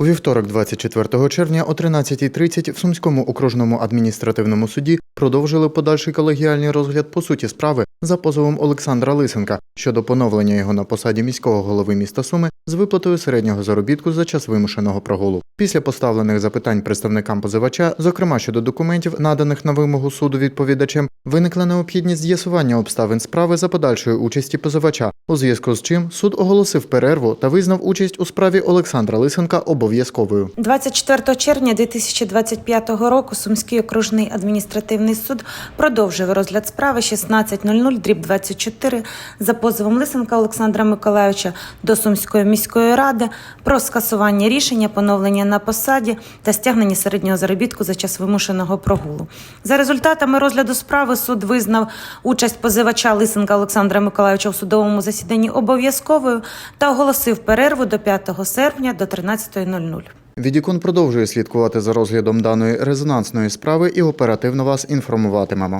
У вівторок, 24 червня о 13.30 в Сумському окружному адміністративному суді продовжили подальший колегіальний розгляд по суті справи за позовом Олександра Лисенка щодо поновлення його на посаді міського голови міста Суми з виплатою середнього заробітку за час вимушеного прогулу. Після поставлених запитань представникам позивача, зокрема щодо документів, наданих на вимогу суду відповідачем, виникла необхідність з'ясування обставин справи за подальшої участі позивача, у зв'язку з чим суд оголосив перерву та визнав участь у справі Олександра Лисенка обов'язковою. 24 червня 2025 року Сумський окружний адміністративний суд продовжив розгляд справи 16.00 дріб 24 за позовом Лисенка Олександра Миколайовича до Сумської міської ради про скасування рішення, поновлення на посаді та стягнення середнього заробітку за час вимушеного прогулу. За результатами розгляду справи суд визнав участь позивача Лисенка Олександра Миколайовича у судовому засіданні обов'язковою та оголосив перерву до 5 серпня до 13.00. Відікон продовжує слідкувати за розглядом даної резонансної справи і оперативно вас інформуватимемо.